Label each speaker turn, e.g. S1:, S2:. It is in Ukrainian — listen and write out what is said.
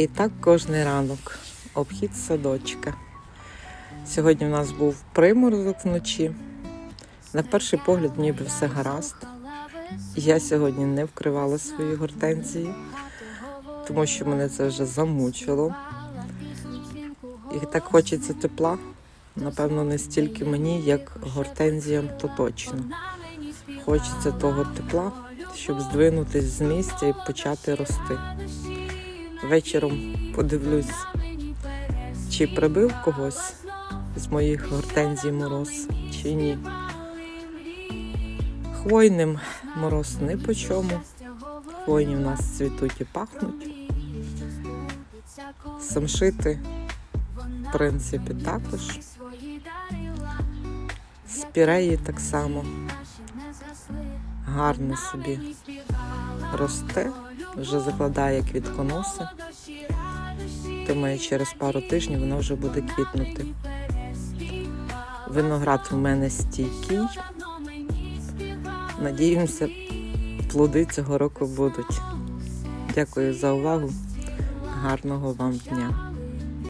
S1: І так кожний ранок. Обхід садочка. Сьогодні в нас був приморозок вночі. На перший погляд ніби все гаразд. Я сьогодні не вкривала свої гортензії, тому що мене це вже замучило. І так хочеться тепла. Напевно, не стільки мені, як гортензіям, то точно. Хочеться того тепла, щоб здвинутись з місця і почати рости. Вечором подивлюсь, чи прибив когось з моїх гортензій мороз, чи ні. Хвойним мороз не по чому. Хвойні в нас цвітуть і пахнуть. Самшити, в принципі, також. Спіреї так само гарно собі росте, вже закладає квітконоси. Думаю, через пару тижнів вона вже буде квітнути. Виноград у мене стійкий. Надіємося, плоди цього року будуть. Дякую за увагу. Гарного вам дня.